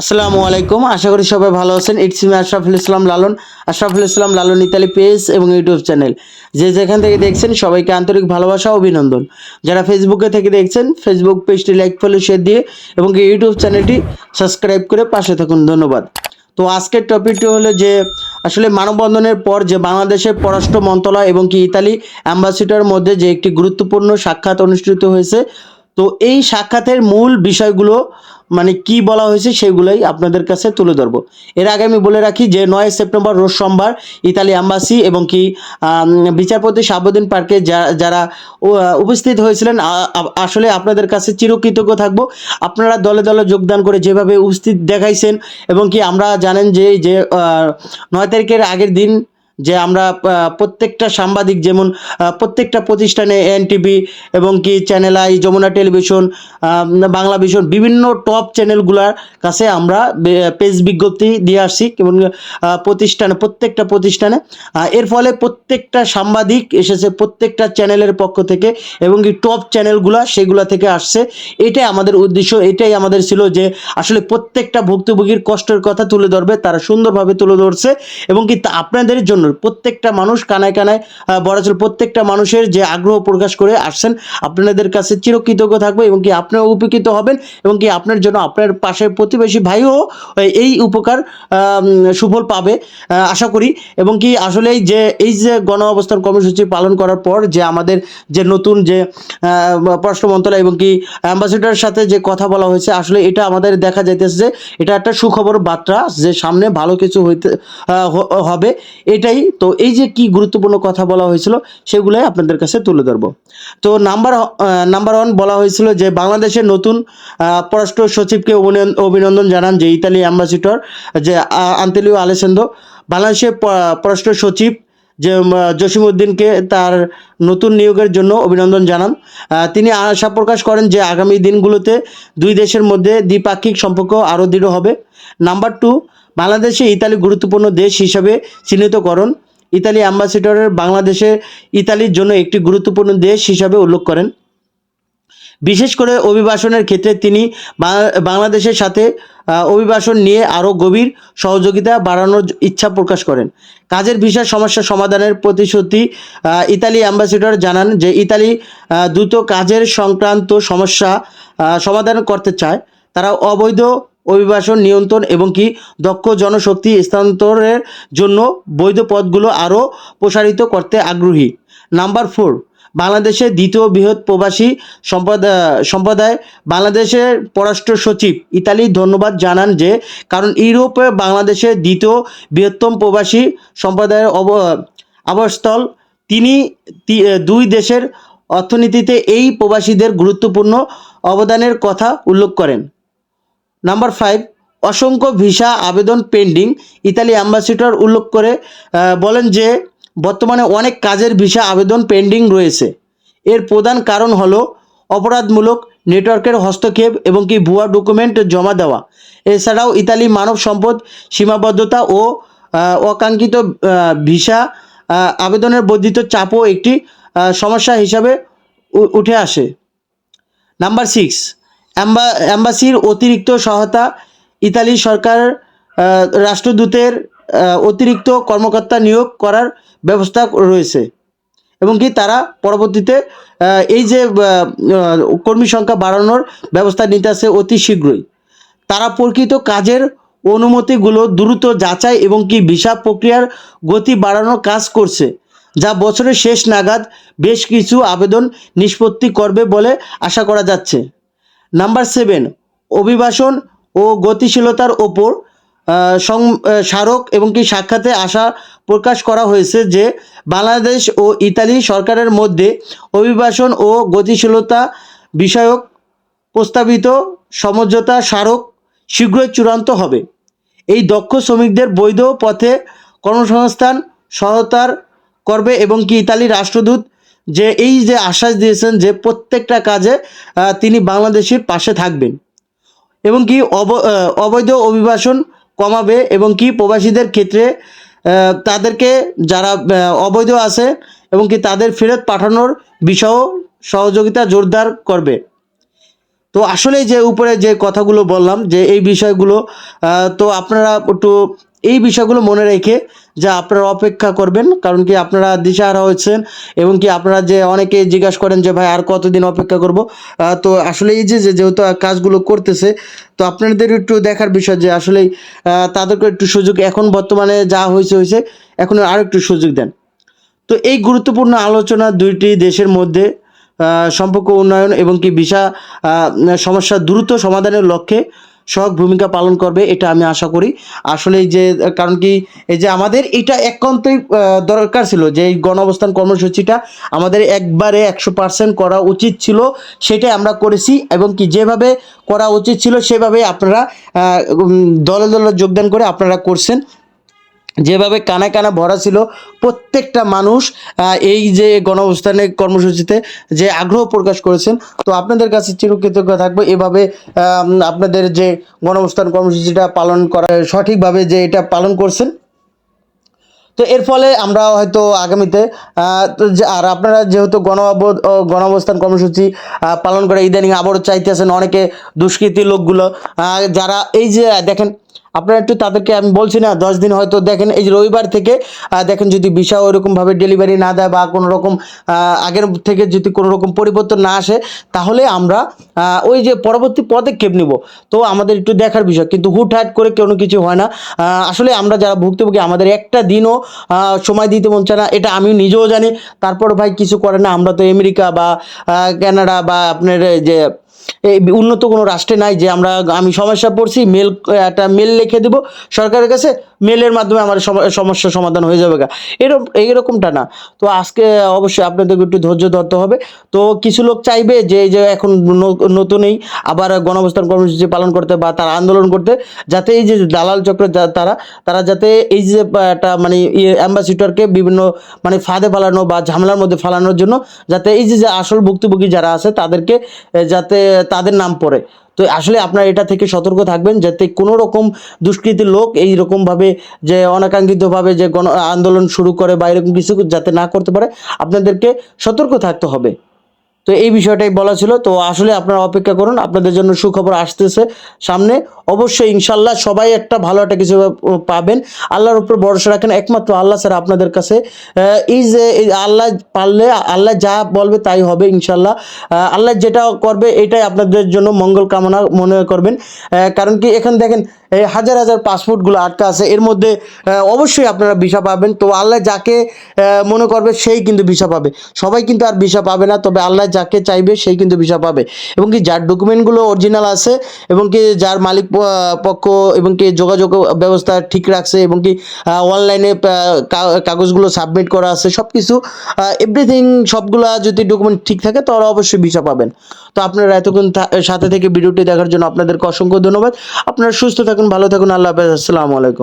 আসসালামু আলাইকুম। আশা করি সবাই ভালো আছেন। It's me Ashraful Islam Lalon. Ashraful Islam Lalon Italy page এবং ইউটিউব চ্যানেল। যে যেখান থেকে দেখছেন সবাইকে আন্তরিক ভালোবাসা অভিনন্দন। যারা ফেসবুকে থেকে দেখছেন ফেসবুক পেজটি লাইক ফলো শেয়ার দিয়ে এবং ইউটিউব চ্যানেলটি সাবস্ক্রাইব করে পাশে থাকুন। ধন্যবাদ। তো আজকের টপিকটি হলো যে, আসলে মানববন্ধনের পর যে বাংলাদেশের পররাষ্ট্র মন্ত্রণালয় এবং কি ইতালি অ্যাম্বাসিডার মধ্যে যে একটি গুরুত্বপূর্ণ সাক্ষাৎ অনুষ্ঠিত হয়েছে, তো এই সাক্ষাতের মূল বিষয়গুলো মানে কি বলা হয়েছে সেগুলোই আপনাদের কাছে তুলে ধরবো। এর আগে আমি বলে রাখি যে নয় সেপ্টেম্বর রোজ সোমবার ইতালি অ্যাম্বাসি এবং কি বিচারপতি শাহাবুদ্দিন পার্কে যা- যারা উপস্থিত হয়েছিলেন আসলে আপনাদের কাছে চিরকৃতজ্ঞ থাকব। আপনারা দলে দলে যোগদান করে যেভাবে উপস্থিত দেখাইছেন এবং কি আমরা জানেন যে যে নয় তারিখের আগের দিন যে আমরা প্রত্যেকটা সাংবাদিক যেমন প্রত্যেকটা প্রতিষ্ঠানে এনটিভি এবং কি channel I, Jamuna television Bangla vision, বিভিন্ন টপ চ্যানেলগুলোর কাছে আমরা পেজ বিজ্ঞপ্তি দিয়ে আসছি এবং প্রতিষ্ঠানে, প্রত্যেকটা প্রতিষ্ঠানে। এর ফলে প্রত্যেকটা সাংবাদিক এসেছে প্রত্যেকটা চ্যানেলের পক্ষ থেকে এবং কি টপ চ্যানেলগুলা সেগুলা থেকে আসছে। এটাই আমাদের উদ্দেশ্য, এটাই আমাদের ছিল যে আসলে প্রত্যেকটা ভুক্তভোগীর কষ্টের কথা তুলে ধরবে, তারা সুন্দরভাবে তুলে ধরছে এবং কি আপনাদের জন্য প্রত্যেকটা মানুষ কানায় কানায় ছিল প্রত্যেকটা মানুষের যে আগ্রহ প্রকাশ করে আসছেন, আপনাদের কাছে চিরকৃতজ্ঞ থাকবে এবং কি আপনারা উপকৃত হবেন এবং কি আপনার জন্য আপনার পাশের প্রতিবেশী ভাইও এই উপকার সুফল পাবে আশা করি। এবং কি আসলে যে এই যে গণ অবস্থান কর্মসূচি পালন করার পর যে আমাদের যে নতুন যে পররাষ্ট্র মন্ত্রণালয় এবং কি অ্যাম্বাসেডারের সাথে যে কথা বলা হয়েছে, আসলে এটা আমাদের দেখা যাইতেছে যে এটা একটা সুখবর বার্তা যে সামনে ভালো কিছু হইতে হবে। এটাই তো এই যে কি গুরুত্বপূর্ণ কথা বলা হয়েছিল সেগুলোই আপনাদের কাছে তুলে ধরবো। তো নাম্বার নাম্বার ওয়ান বলা হয়েছিল যে বাংলাদেশের নতুন পররাষ্ট্র সচিবকে অভিনন- অভিনন্দন জানান যে ইতালি অ্যাম্বাসিডর যে আন্তেলিও আলেসেন্দো বাংলাদেশের পররাষ্ট্র সচিব যে জসিম উদ্দিনকে তার নতুন নিয়োগের জন্য অভিনন্দন জানান। তিনি আশা প্রকাশ করেন যে আগামী দিনগুলোতে দুই দেশের মধ্যে দ্বিপাক্ষিক সম্পর্ক আরও দৃঢ় হবে। নাম্বার টু বাংলাদেশে ইতালি গুরুত্বপূর্ণ দেশ হিসাবে চিহ্নিতকরণ। ইতালি অ্যাম্বাসেডরের বাংলাদেশে ইতালির জন্য একটি গুরুত্বপূর্ণ দেশ হিসাবে উল্লেখ করেন। বিশেষ করে অভিবাসনের ক্ষেত্রে তিনি বাংলাদেশের সাথে অভিবাসন নিয়ে আরও গভীর সহযোগিতা বাড়ানোর ইচ্ছা প্রকাশ করেন। কাজের ভিসার সমস্যা সমাধানের প্রতিশ্রুতি ইতালি অ্যাম্বাসেডর জানান যে ইতালি দ্রুত কাজের সংক্রান্ত সমস্যা সমাধান করতে চায়। তারা অবৈধ অভিবাসন, নিয়ন্ত্রণ এবং কি দক্ষ জনশক্তি স্থানান্তরের জন্য বৈধ পথগুলো আরও প্রসারিত করতে আগ্রহী। নাম্বার ফোর, বাংলাদেশের দ্বিতীয় বৃহৎ প্রবাসী সম্প্রদায় সম্প্রদায়, বাংলাদেশের পররাষ্ট্র সচিব ইতালি ধন্যবাদ জানান যে, কারণ ইউরোপে বাংলাদেশের দ্বিতীয় বৃহত্তম প্রবাসী সম্প্রদায়ের অব, আবাসস্থল। তিনি দুই দেশের অর্থনীতিতে এই প্রবাসীদের গুরুত্বপূর্ণ অবদানের কথা উল্লেখ করেন। নাম্বার ফাইভ অসংখ্য ভিসা আবেদন পেন্ডিং ইতালি অ্যাম্বাসিডর উল্লেখ করে বলেন যে, বর্তমানে অনেক কাজের ভিসা আবেদন পেন্ডিং রয়েছে। এর প্রধান কারণ হলো অপরাধমূলক নেটওয়ার্কের হস্তক্ষেপ এবং কি ভুয়া ডকুমেন্ট জমা দেওয়া। এছাড়াও ইতালি মানব সম্পদ সীমাবদ্ধতা ও অকাঙ্ক্ষিত ভিসা আবেদনের বর্ধিত চাপও একটি সমস্যা হিসাবে উঠে আসে। নাম্বার সিক্স অ্যাম্বাসির অতিরিক্ত সহায়তা ইতালি সরকার রাষ্ট্রদূতের অতিরিক্ত কর্মকর্তা নিয়োগ করার ব্যবস্থা রয়েছে। এবং কি তারা পরবর্তীতে এই যে কর্মী সংখ্যা বাড়ানোর ব্যবস্থা নিতে আসে অতি শীঘ্রই। তারা প্রকৃত কাজের অনুমতিগুলো দ্রুত যাচাই এবং কি ভিসা প্রক্রিয়ার গতি বাড়ানোর কাজ করছে, যা বছরের শেষ নাগাদ বেশ কিছু আবেদন নিষ্পত্তি করবে বলে আশা করা যাচ্ছে। নাম্বার সেভেন, অভিবাসন ও গতিশীলতার ওপর স্মারক এবং কি সাক্ষাতে আশা প্রকাশ করা হয়েছে যে বাংলাদেশ ও ইতালি সরকারের মধ্যে অভিবাসন ও গতিশীলতা বিষয়ক প্রস্তাবিত সমঝোতা স্মারক শীঘ্রই চূড়ান্ত হবে। এই দক্ষ শ্রমিকদের বৈধ পথে কর্মসংস্থান সহায়তার করবে এবং কি ইতালি রাষ্ট্রদূত যে এই যে আশ্বাস দিয়েছেন যে প্রত্যেকটা কাজে তিনি বাংলাদেশের পাশে থাকবেন। এবং কি অব- অবৈধ অভিবাসন কমাবে এবং কি প্রবাসীদের ক্ষেত্রে তাদেরকে যারা অবৈধ আছে এবং কি তাদের ফেরত পাঠানোর বিষয়েও সহযোগিতা জোরদার করবে। তো আসলে যে উপরে যে কথাগুলো বললাম যে এই বিষয়গুলো তো আপনারা একটু এই বিষয়গুলো মনে রেখে যে আপনারা অপেক্ষা করবেন, কারণ কি আপনারা দিশাহারা হচ্ছেন এবং কি আপনারা যে অনেকে জিজ্ঞাসা করেন যে, ভাই, আর কতদিন অপেক্ষা করব? তো আসলে এই যে যেহেতু কাজগুলো করতেছে, তো আপনাদের একটু দেখার বিষয় যে আসলে তাদেরকে একটু সুযোগ এখন বর্তমানে যা হয়েছে হয়েছে, এখন আর একটু সুযোগ দেন। তো এই গুরুত্বপূর্ণ আলোচনা দুইটি দেশের মধ্যে সম্পর্ক উন্নয়ন এবং কি ভিসা সমস্যা দ্রুত সমাধানের লক্ষ্যে সহজ ভূমিকা পালন করবে, এটা আমি আশা করি। আসলে যে, কারণ কি, এই যে আমাদের এটা একান্তই দরকার ছিল যে এই গণ অবস্থান কর্মসূচিটা আমাদের একবারে একশো পার্সেন্ট করা উচিত ছিল, সেটাই আমরা করেছি এবং কি যেভাবে করা উচিত ছিল সেভাবে আপনারা দলে দলে যোগদান করে আপনারা করছেন। যেভাবে কানা কানা ভরা ছিল প্রত্যেকটা মানুষ এই যে গণঅবস্থানের কর্মসূচিতে যে আগ্রহ প্রকাশ করেছেন, তো আপনাদের কাছে চিরকৃতজ্ঞ থাকব। এভাবে আপনাদের যে গণঅবস্থান কর্মসূচিটা পালন করা, সঠিকভাবে যে এটা পালন করছেন, তো এর ফলে আমরা হয়তো আগামীতে আর আপনারা যেহেতু গণ গণঅবস্থান কর্মসূচি পালন করে ইদানিং আবারও চাইতেছেন অনেকে দুষ্কৃতী লোকগুলো যারা এই যে, দেখেন আপনারা একটু তাদেরকে আমি বলছি না, দশ দিন হয়তো দেখেন, এই যে রবিবার থেকে দেখেন যদি ভিসা ওইরকমভাবে ডেলিভারি না দেয় বা কোনো রকম আগের থেকে যদি কোনো রকম পরিবর্তন না আসে, তাহলে আমরা ওই যে পরবর্তী পদক্ষেপ নিব। তো আমাদের একটু দেখার বিষয়, কিন্তু হুট হুটহাট করে কোনো কিছু হয় না। আসলে আমরা যারা ভুক্তভোগী, আমাদের একটা দিনও সময় দিতে মন চায় না, এটা আমি নিজেও জানি। তারপর ভাই কিছু করে না, আমরা তো আমেরিকা বা কানাডা বা আপনার যে উন্নত কোনো রাষ্ট্রে নাই যে আমরা, আমি সমস্যা পড়ছি মেল একটা মেল লিখে দেবো, সরকারের কাছে মেলের মাধ্যমে আমার সম- সমস্যার সমাধান হয়ে যাবে গা। এরকম এইরকমটা না। তো আজকে অবশ্যই আপনাদেরকে একটু ধৈর্য ধরতে হবে। তো কিছু লোক চাইবে যে যে এখন নতুনই আবার গণঅবস্থান কর্মসূচি পালন করতে বা তারা আন্দোলন করতে, যাতে এই যে দালাল চক্র তারা তারা যাতে এই যে একটা মানে অ্যাম্বাসিডরকে বিভিন্ন মানে ফাঁদে ফালানো বা ঝামেলার মধ্যে ফালানোর জন্য, যাতে এই যে আসল ভুক্তভোগী যারা আছে তাদেরকে যাতে তাদের নাম পড়ে। তো আসলে আপনারা এটা থেকে সতর্ক থাকবেন যাতে কোনো রকম দুষ্কৃতির লোক এই রকমভাবে যে অনাকাঙ্ক্ষিতভাবে যে গণ আন্দোলন শুরু করে বা এরকম কিছু যাতে না করতে পারে, আপনাদেরকে সতর্ক থাকতে হবে। তো এই বিষয়টাই বলা ছিল। তো আসলে আপনারা অপেক্ষা করুন, আপনাদের জন্য সুখবর আসতেছে সামনে। অবশ্যই ইনশাল্লাহ সবাই একটা ভালো একটা কিছু পাবেন। আল্লাহর উপর ভরসা রাখেন। একমাত্র আল্লাহ স্যার আপনাদের কাছে এই যে আল্লাহ পারলে, আল্লাহ যা বলবে তাই হবে ইনশাল্লাহ আল্লাহ যেটা করবে এটাই আপনাদের জন্য মঙ্গল কামনা মনে করবেন। কারণ কি, এখানে দেখেন হাজার হাজার পাসপোর্টগুলো আটকা আছে। এর মধ্যে অবশ্যই আপনারা ভিসা পাবেন। তো আল্লাহ যাকে মনে করবে সেই কিন্তু ভিসা পাবে। সবাই কিন্তু আর ভিসা পাবে না, তবে আল্লাহ যাকে চাইবে সেই কিন্তু ভিসা পাবে। এবং কি যার ডকুমেন্টগুলো অরিজিনাল আছে, এবং কি যার মালিক পক্ষ, এবং কি যোগাযোগ ব্যবস্থা ঠিক রাখছে, এবং কি অনলাইনে কাগজগুলো সাবমিট করা আছে সব কিছু এভরিথিং সবগুলা যদি ডকুমেন্ট ঠিক থাকে, তাহলে অবশ্যই ভিসা পাবেন। তো আপনারা এতক্ষণ সাথে থেকে ভিডিওটি দেখার জন্য আপনাদেরকে অসংখ্য ধন্যবাদ। আপনারা সুস্থ থাকুন ভালো থাকুন আল্লাহ হাফেজ আসসালামু আলাইকুম।